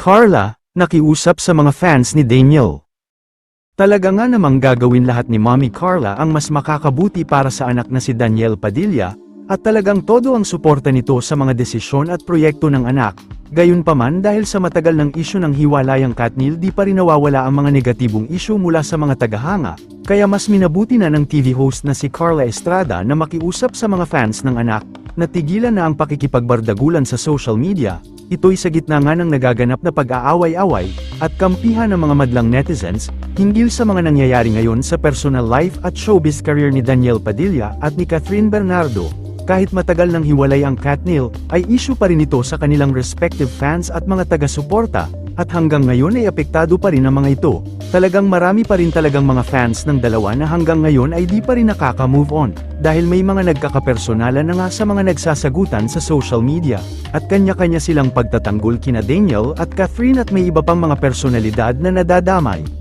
Carla, nakiusap sa mga fans ni Daniel. Talaga nga namang gagawin lahat ni Mommy Carla ang mas makakabuti para sa anak na si Daniel Padilla, at talagang todo ang suporta nito sa mga desisyon at proyekto ng anak. Gayunpaman dahil sa matagal ng isyu ng hiwalayang Katnil di pa rin nawawala ang mga negatibong isyu mula sa mga tagahanga, kaya mas minabuti na ng TV host na si Carla Estrada na makiusap sa mga fans ng anak, na tigilan na ang pakikipagbardagulan sa social media, ito'y sa gitna nga ng nagaganap na pag-aaway-away, at kampihan ng mga madlang netizens, hinggil sa mga nangyayari ngayon sa personal life at showbiz career ni Daniel Padilla at ni Catherine Bernardo. Kahit matagal nang hiwalay ang Katnil, ay issue pa rin ito sa kanilang respective fans at mga taga-suporta, at hanggang ngayon ay apektado pa rin ang mga ito. Talagang marami pa rin talagang mga fans ng dalawa na hanggang ngayon ay di pa rin nakaka-move on, dahil may mga nagkakapersonalan na nga sa mga nagsasagutan sa social media, at kanya-kanya silang pagtatanggol kina Daniel at Catherine at may iba pang mga personalidad na nadadamay.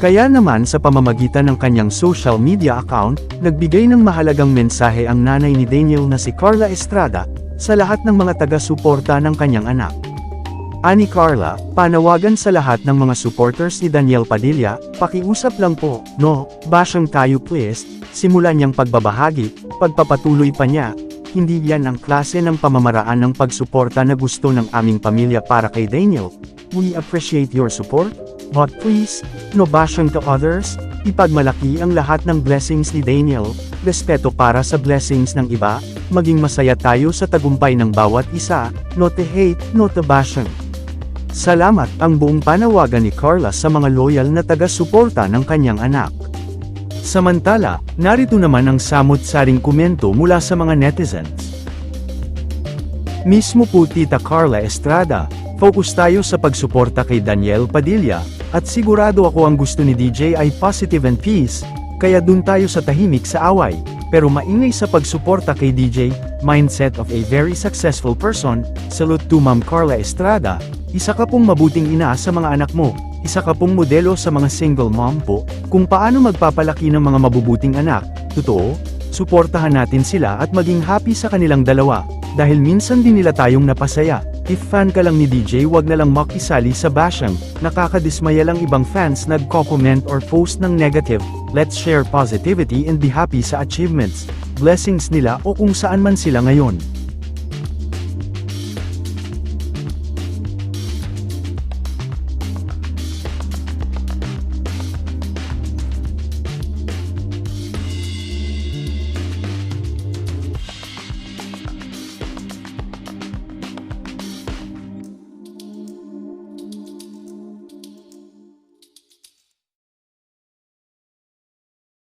Kaya naman sa pamamagitan ng kanyang social media account, nagbigay ng mahalagang mensahe ang nanay ni Daniel na si Carla Estrada, sa lahat ng mga taga-suporta ng kanyang anak. Ani Carla, panawagan sa lahat ng mga supporters ni Daniel Padilla, pakiusap lang po, no, basyang tayo please, simulan niyang pagbabahagi, pagpapatuloy pa niya, hindi yan ang klase ng pamamaraan ng pagsuporta na gusto ng aming pamilya para kay Daniel. We appreciate your support, but please, no bashing to others, ipagmalaki ang lahat ng blessings ni Daniel, respeto para sa blessings ng iba, maging masaya tayo sa tagumpay ng bawat isa, no to hate, no to bashing. Salamat ang buong panawagan ni Carla sa mga loyal na taga-suporta ng kanyang anak. Samantala, narito naman ang samot-saring komento mula sa mga netizens. Mismo po Tita Carla Estrada, focus tayo sa pagsuporta kay Daniel Padilla, at sigurado ako ang gusto ni DJ ay positive and peace, kaya dun tayo sa tahimik sa away, pero maingay sa pagsuporta kay DJ, mindset of a very successful person, salute to Ma'am Carla Estrada, isa ka pong mabuting ina sa mga anak mo, isa ka pong modelo sa mga single mom po, kung paano magpapalaki ng mga mabubuting anak, totoo, suportahan natin sila at maging happy sa kanilang dalawa, dahil minsan din nila tayong napasaya. If fan ka lang ni DJ wag na lang makisali sa bashing, nakakadismaya lang ibang fans nagko-comment or post ng negative, let's share positivity and be happy sa achievements, blessings nila o kung saan man sila ngayon.